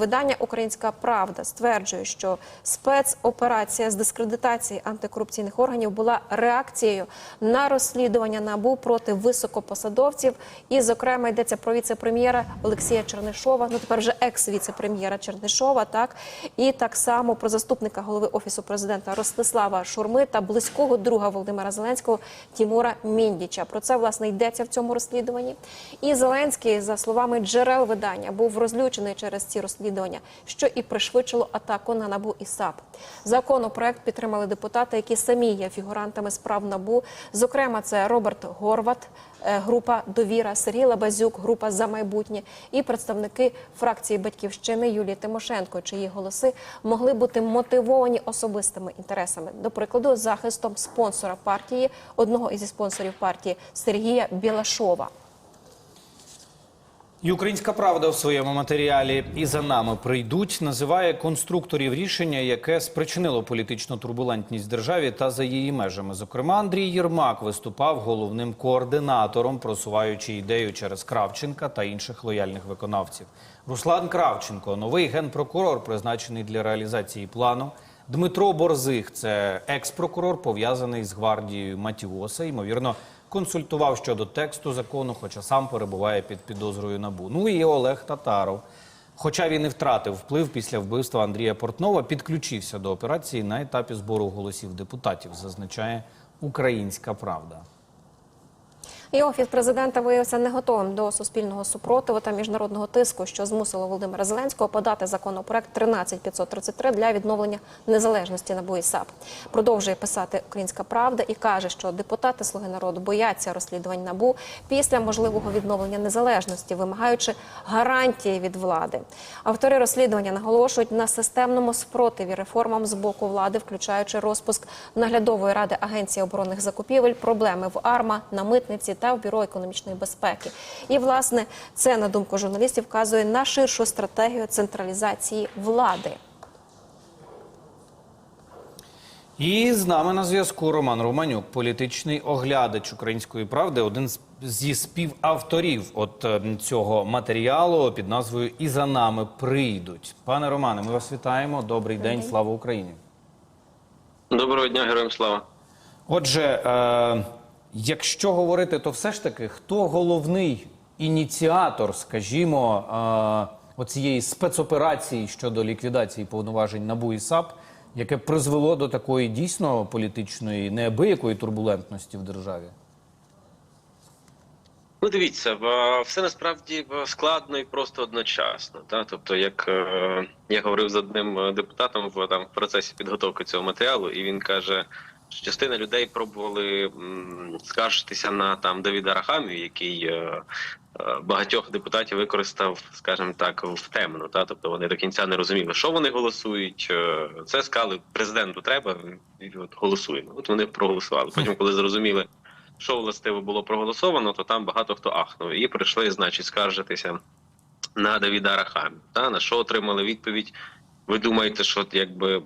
Видання Українська Правда стверджує, що спецоперація з дискредитації антикорупційних органів була реакцією на розслідування набу проти високопосадовців. І, зокрема, йдеться про віце-прем'єра Олексія Чернишова, ну тепер вже екс-віце-прем'єра Чернишова, так і так само про заступника голови офісу президента Ростислава Шурми та близького друга Володимира Зеленського Тімура Міндіча. Про це власне йдеться в цьому розслідуванні. І Зеленський, за словами джерел видання, був розлючений через ці розслідування, що і пришвидшило атаку на набу і САП. Законопроект підтримали депутати, які самі є фігурантами справ набу. Зокрема, це Роберт Горват, е, група Довіра, Сергій Лабазюк, група за майбутнє і представники фракції Батьківщини Юлії Тимошенко, чиї голоси могли бути мотивовані особистими інтересами, до прикладу, захистом спонсора партії, одного із спонсорів партії Сергія Білашова. І Українська правда в своєму матеріалі і за нами прийдуть називає конструкторів рішення, яке спричинило політичну турбулентність державі та за її межами. Зокрема, Андрій Єрмак виступав головним координатором, просуваючи ідею через Кравченка та інших лояльних виконавців. Руслан Кравченко, новий генпрокурор, призначений для реалізації плану. Дмитро Борзих, це екс-прокурор, пов'язаний з гвардією Матіоса, ймовірно, консультував щодо тексту закону, хоча сам перебуває під підозрою набу. Ну і Олег Татаров. Хоча він і втратив вплив після вбивства Андрія Портнова, підключився до операції на етапі збору голосів депутатів, зазначає Українська Правда. І офіс президента виявився не готовим до суспільного супротиву та міжнародного тиску, що змусило Володимира Зеленського подати законопроект 13533 для відновлення незалежності НАБУ і САП. Продовжує писати Українська Правда і каже, що депутати Слуги народу бояться розслідувань НАБУ після можливого відновлення незалежності, вимагаючи гарантії від влади. Автори розслідування наголошують на системному спротиві реформам з боку влади, включаючи розпуск наглядової ради Агенції оборонних закупівель, проблеми в АРМА, на митниці та в бюро економічної безпеки. І власне це на думку журналістів вказує на ширшу стратегію централізації влади. І з нами на зв'язку Роман Романюк, політичний оглядач української правди, один зі співавторів от е, цього матеріалу під назвою І за нами прийдуть. Пане Романе, ми вас вітаємо. Добрий день, слава Україні. Доброго дня, героям слава. Отже, е, якщо говорити, то все ж таки, хто головний ініціатор, скажімо, е, оцієї спецоперації щодо ліквідації повноважень НАБУ і САП, яке призвело до такої дійсно політичної неабиякої турбулентності в державі? Ну, дивіться, все насправді складно і просто одночасно. Та? Тобто, як е, я говорив з одним е, депутатом в там в процесі підготовки цього матеріалу, і він каже, частина людей пробували скаржитися на там Давіда Рахамію, який е, е, багатьох депутатів використав, скажімо так, в темну. Та? Тобто вони до кінця не розуміли, що вони голосують. е, Це сказали президенту треба, і от голосуємо. От вони проголосували. Потім, коли зрозуміли. що властиво було проголосовано, то там багато хто ахнув і прийшли, значить, скаржитися на Давіда Рахамі. Та на що отримали відповідь? Ви думаєте, що якби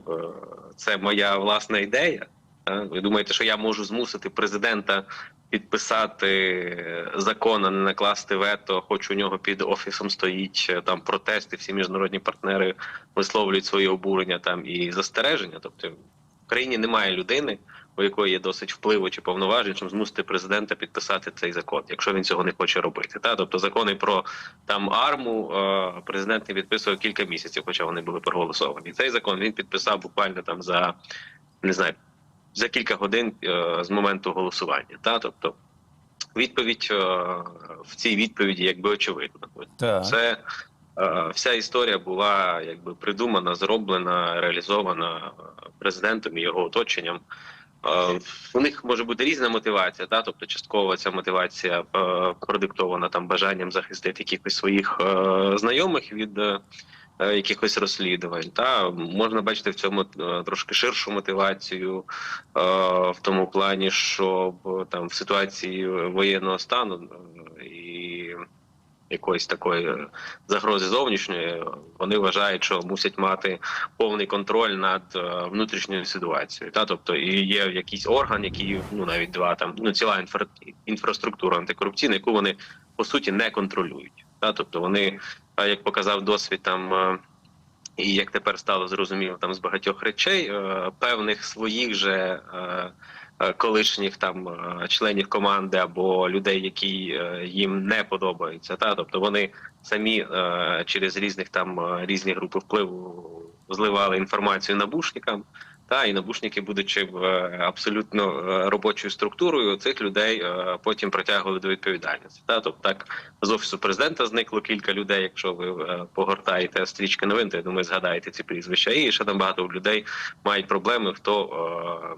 це моя власна ідея? Та? Ви думаєте, що я можу змусити президента підписати закон, а не накласти вето, хоч у нього під офісом стоїть е, там протести, всі міжнародні партнери висловлюють свої обурення там і застереження. Тобто в країні немає людини, у якої є досить впливу чи повноважень, щоб змусити президента підписати цей закон, якщо він цього не хоче робити. Та тобто закони про там арму е, президент не підписував кілька місяців, хоча вони були проголосовані. Цей закон він підписав буквально там за не знаю за кілька годин е, з моменту голосування. Та тобто відповідь е, в цій відповіді якби очевидна. Так. Це е, вся історія була якби придумана, зроблена, реалізована президентом і його оточенням. У них може бути різна мотивація, та тобто частково ця мотивація продиктована там бажанням захистити якихось своїх знайомих від якихось розслідувань. Та можна бачити в цьому е, трошки ширшу мотивацію е, в тому плані, що в- там в ситуації воєнного стану е, і якоїсь такої е, загрози зовнішньої, вони вважають, що мусять мати повний контроль над е, внутрішньою ситуацією. Та тобто і є якийсь орган, який ну навіть два там ну ціла інфра... інфраструктура антикорупційна, яку вони по суті не контролюють. Та тобто вони, е, як показав досвід там. е, і як тепер стало зрозуміло там з багатьох речей, е, певних своїх же е, колишніх там членів команди або людей, які їм не подобаються. Та тобто вони самі через різних там різні групи впливу зливали інформацію набушникам. Та і набушники, будучи е, абсолютно е, робочою структурою, цих людей е, потім притягували до відповідальності. Та тобто так з офісу президента зникло кілька людей. Якщо ви погортаєте стрічки новин, то я думаю, згадаєте ці прізвища. І ще там багато людей мають проблеми, хто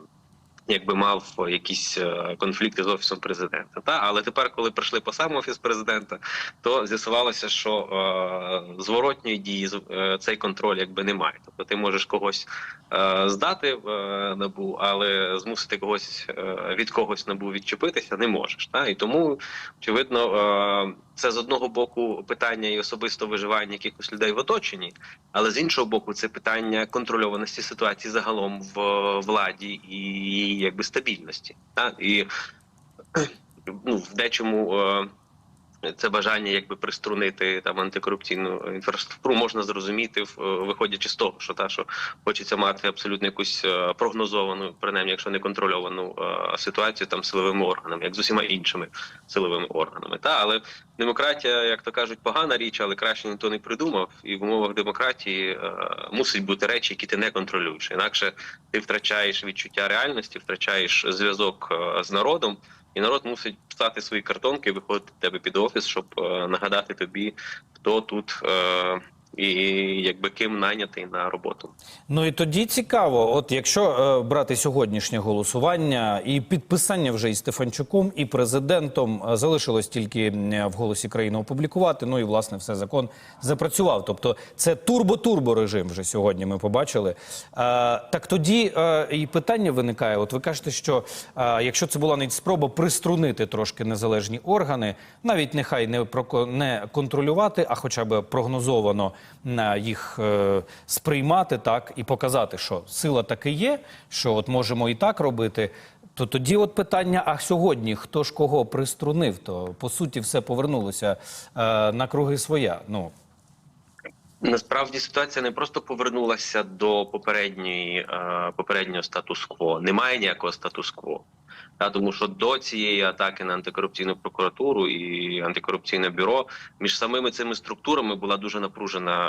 якби мав якісь е, конфлікти з офісом президента. Та але тепер, коли прийшли по сам офіс президента, то з'ясувалося, що е, зворотньої дії е, цей контроль якби немає. Тобто ти можеш когось е, здати в е, набу, але змусити когось е, від когось набу відчепитися не можеш. Та і тому очевидно, е, це з одного боку питання і особисто виживання якихось людей в оточенні, але з іншого боку, це питання контрольованості ситуації загалом в владі і якби стабільності. Та? І ну, в дечому е, це бажання якби приструнити там антикорупційну інфраструктуру можна зрозуміти, виходячи з того, що та що хочеться мати абсолютно якусь е, прогнозовану, принаймні, якщо не контрольовану е, ситуацію там силовими органами, як з усіма іншими силовими органами. Та але демократія, як то кажуть, погана річ, але краще ніхто не придумав. І в умовах демократії е, мусить бути речі, які ти не контролюєш. Інакше ти втрачаєш відчуття реальності, втрачаєш зв'язок з народом. І народ мусить писати свої картонки, виходити тебе під офіс, щоб е, нагадати тобі, хто тут е, і якби ким найнятий на роботу. Ну і тоді цікаво, от якщо е, брати сьогоднішнє голосування і підписання вже і Стефанчуком, і президентом е, залишилось тільки в голосі країни опублікувати. Ну і власне все закон запрацював. Тобто це турбо-турбо режим вже сьогодні. Ми побачили. Е, так тоді е, і питання виникає. От ви кажете, що е, якщо це була навіть спроба приструнити трошки незалежні органи, навіть нехай не не контролювати, а хоча б прогнозовано їх е, сприймати так і показати, що сила таки є, що от можемо і так робити. То тоді, от питання: а сьогодні хто ж кого приструнив? То по суті все повернулося е, на круги своя. Ну Насправді ситуація не просто повернулася до попередньої е, попереднього статус-кво. Немає ніякого статус-кво. Та тому, що до цієї атаки на антикорупційну прокуратуру і антикорупційне бюро між самими цими структурами була дуже напружена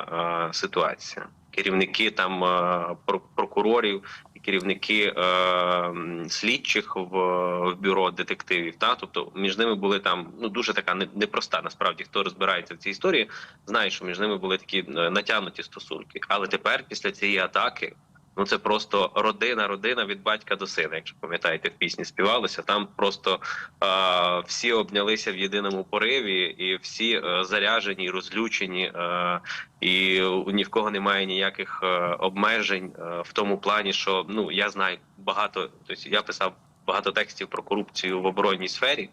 е, ситуація. Керівники там е, прокурорів керівники е, слідчих в, в бюро детективів. Та тобто між ними були там ну дуже така непроста. Насправді хто розбирається в цій історії, знає, що між ними були такі е, натягнуті стосунки. Але тепер, після цієї атаки, ну це просто родина, родина від батька до сина. Якщо пам'ятаєте, в пісні співалося. Там просто е, всі обнялися в єдиному пориві, і всі е, заряжені, розлючені, е, і ні в кого немає ніяких е, обмежень е, в тому плані, що ну я знаю багато. Тобто я писав багато текстів про корупцію в оборонній сфері.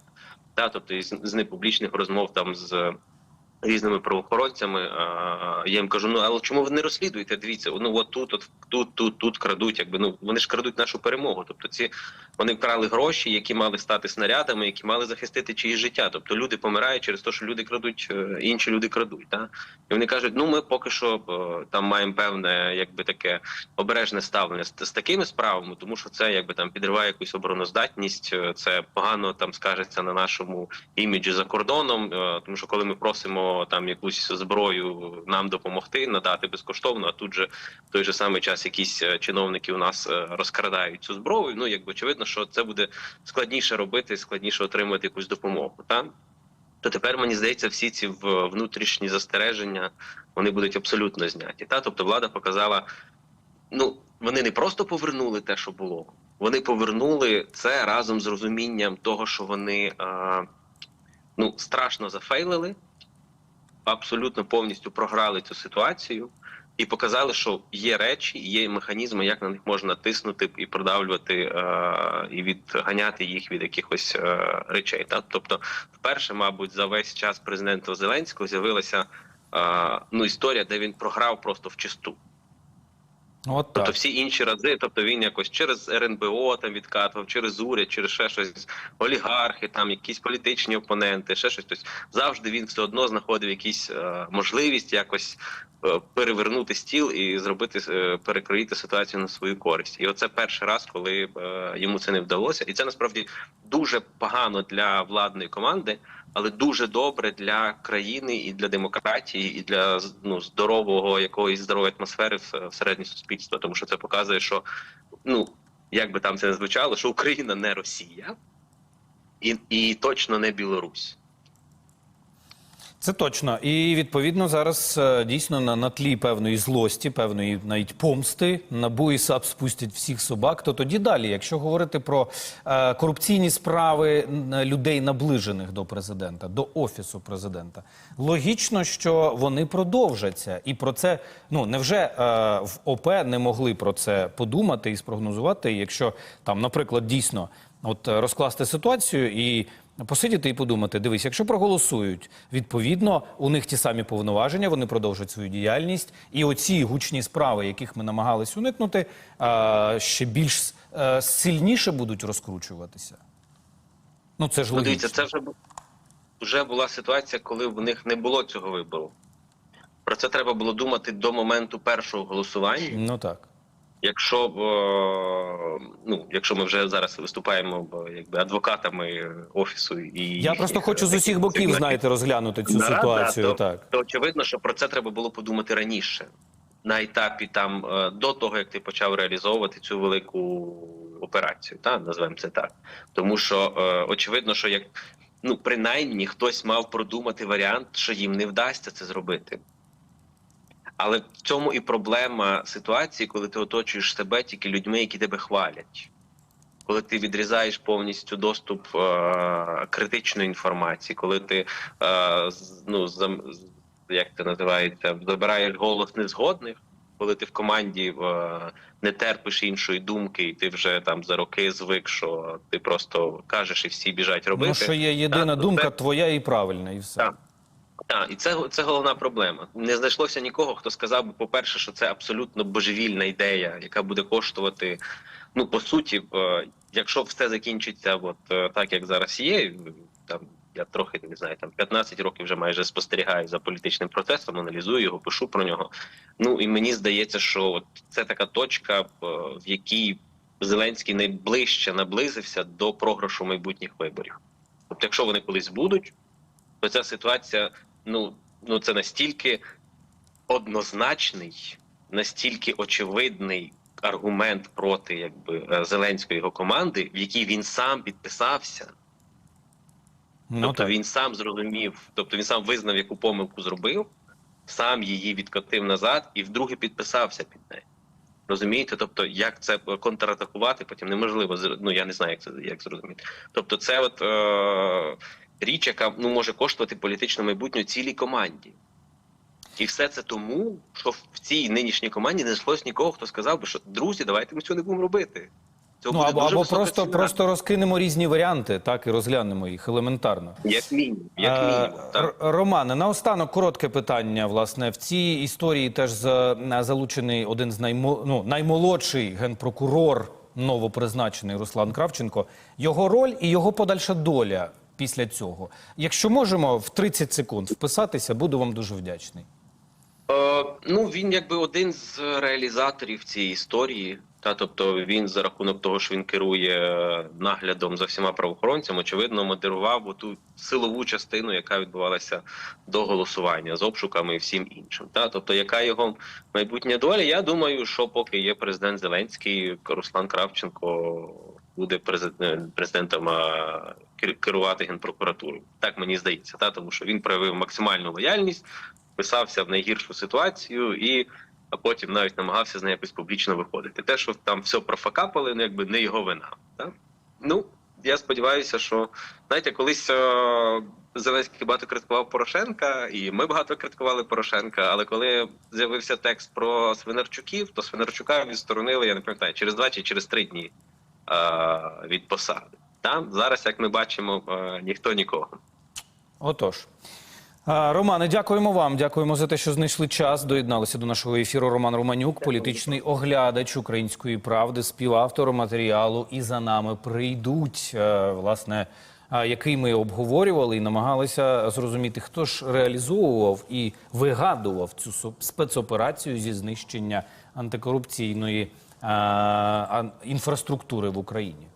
Та, тобто із з непублічних розмов там з різними правоохоронцями. Я їм кажу: ну але чому ви не розслідуєте? Дивіться, ну от тут, от тут, тут, тут крадуть. Якби ну вони ж крадуть нашу перемогу. Тобто, ці вони вкрали гроші, які мали стати снарядами, які мали захистити чиїсь життя. Тобто люди помирають через те, що люди крадуть, е, інші люди крадуть. Та і вони кажуть: ну ми поки що е, там маємо певне, якби таке обережне ставлення з, з такими справами, тому що це якби там підриває якусь обороноздатність. е, Це погано там скажеться на нашому іміджі за кордоном. е, Тому що коли ми просимо там якусь зброю нам допомогти, надати безкоштовно, а тут же в той же самий час якісь е, чиновники у нас е, розкрадають цю зброю. Ну якби очевидно, що це буде складніше робити, складніше отримати якусь допомогу. Та то тепер мені здається, всі ці внутрішні застереження вони будуть абсолютно зняті. Та тобто влада показала. Ну вони не просто повернули те, що було. Вони повернули це разом з розумінням того, що вони е, ну страшно зафейлили, абсолютно повністю програли цю ситуацію і показали, що є речі, є механізми, як на них можна тиснути і продавлювати е, і відганяти їх від якихось е, речей. Так? Тобто, вперше, мабуть, за весь час президента Зеленського з'явилася е, ну історія, де він програв просто в чисту. От Тобто всі інші рази, тобто він якось через РНБО там відкатував, через уряд, через ще щось, олігархи, там якісь політичні опоненти, ще щось. Тобто завжди він все одно знаходив якісь е, можливість якось е, перевернути стіл і зробити е, перекроїти ситуацію на свою користь. І оце перший раз, коли е, йому це не вдалося, і це насправді дуже погано для владної команди. Але дуже добре для країни і для демократії, і для ну здорового якоїсь здорової атмосфери в- всередині суспільства, тому що це показує, що ну як би там це не звучало, що Україна не Росія і, і точно не Білорусь. Це точно. І відповідно зараз е, дійсно на, на тлі певної злості, певної навіть помсти НАБУ і САП спустять всіх собак. То тоді далі, якщо говорити про е, корупційні справи людей, наближених до президента, до офісу президента, логічно, що вони продовжаться. І про це ну невже е, в ОП не могли про це подумати і спрогнозувати, якщо там, наприклад, дійсно от е, розкласти ситуацію і посидіти і подумати: дивись, якщо проголосують, відповідно, у них ті самі повноваження, вони продовжать свою діяльність, і оці гучні справи, яких ми намагались уникнути, ще більш е, сильніше будуть розкручуватися. Ну це ж логічно. дивіться, це вже вже була ситуація, коли в них не було цього вибору. Про це треба було думати до моменту першого голосування. Ну так. Якщо е, ну, якщо ми вже зараз виступаємо якби адвокатами офісу і Я просто хочу з усіх боків, знаєте, розглянути цю Да, ситуацію. да, то, так. то очевидно, що про це треба було подумати раніше, на етапі там е, до того, як ти почав реалізовувати цю велику операцію, та називаємо це так. Тому що е, очевидно, що як ну принаймні хтось мав продумати варіант, що їм не вдасться це зробити. Але в цьому і проблема ситуації, коли ти оточуєш себе тільки людьми, які тебе хвалять. Коли ти відрізаєш повністю доступ е- критичної інформації, коли ти е- ну, зам, як це називається, забираєш голос незгодних, коли ти в команді е- не терпиш іншої думки, і ти вже там за роки звик, що ти просто кажеш і всі біжать робити. Ну що є єдина Так, думка це- твоя і правильна, і все. Так. Так, і це, це головна проблема. Не знайшлося нікого, хто сказав би, по-перше, що це абсолютно божевільна ідея, яка буде коштувати. Ну, по суті, е, якщо все закінчиться, от е, так як зараз є, там я трохи не знаю, там 15 років вже майже спостерігаю за політичним процесом, аналізую його, пишу про нього. Ну і мені здається, що от це така точка, е, в якій Зеленський найближче наблизився до програшу майбутніх виборів. Тобто, якщо вони колись будуть, то ця ситуація, ну, ну це настільки однозначний, настільки очевидний аргумент проти якби е, Зеленської його команди, в якій він сам підписався. Ну, тобто так. він сам зрозумів, тобто він сам визнав, яку помилку зробив, сам її відкотив назад і вдруге підписався під нею. Розумієте? Тобто, як це контратакувати, потім неможливо ну я не знаю, як це як зрозуміти. Тобто, це от е, річ, яка ну може коштувати політичне майбутнє цілій команді. І все це тому, що в цій нинішній команді не знайшлось нікого, хто сказав би, що друзі, давайте ми цього не будемо робити. Цього Ну або, або просто, ціна. просто розкинемо різні варіанти, так і розглянемо їх елементарно. як мінімум, як Е, мінімум. Так. Романе, наостанок коротке питання. Власне, в цій історії теж за- залучений один з наймо, ну, наймолодший генпрокурор, новопризначений Руслан Кравченко. Його роль і його подальша доля після цього. Якщо можемо в 30 секунд вписатися, буду вам дуже вдячний. Е, ну він якби один з реалізаторів цієї історії. Та тобто він за рахунок того, що він керує наглядом за всіма правоохоронцями, очевидно, модерував ту силову частину, яка відбувалася до голосування з обшуками і всім іншим. Та тобто, яка його майбутня доля? Я думаю, що поки є президент Зеленський, Руслан Кравченко буде президентом керувати генпрокуратурою. Так мені здається, та тому що він проявив максимальну лояльність вписався в найгіршу ситуацію і а потім навіть намагався з неї якось публічно виходити. Те, що там все профакапали, ну якби не його вина. Так? Ну я сподіваюся, що знаєте, колись е, Зеленський багато критикував Порошенка, і ми багато критикували Порошенка. Але коли з'явився текст про Свинарчуків, то Свинарчука відсторонили, я не пам'ятаю, через два чи через три дні е, від посади. Там зараз, як ми бачимо, е, ніхто нікого. Отож. Романе, дякуємо вам. Дякуємо за те, що знайшли час. Доєдналися до нашого ефіру. Роман Романюк, політичний оглядач української правди, співавтор матеріалу і за нами прийдуть. Е, Власне, який ми обговорювали і намагалися зрозуміти, хто ж реалізовував і вигадував цю спецоперацію зі знищення антикорупційної інфраструктури в Україні.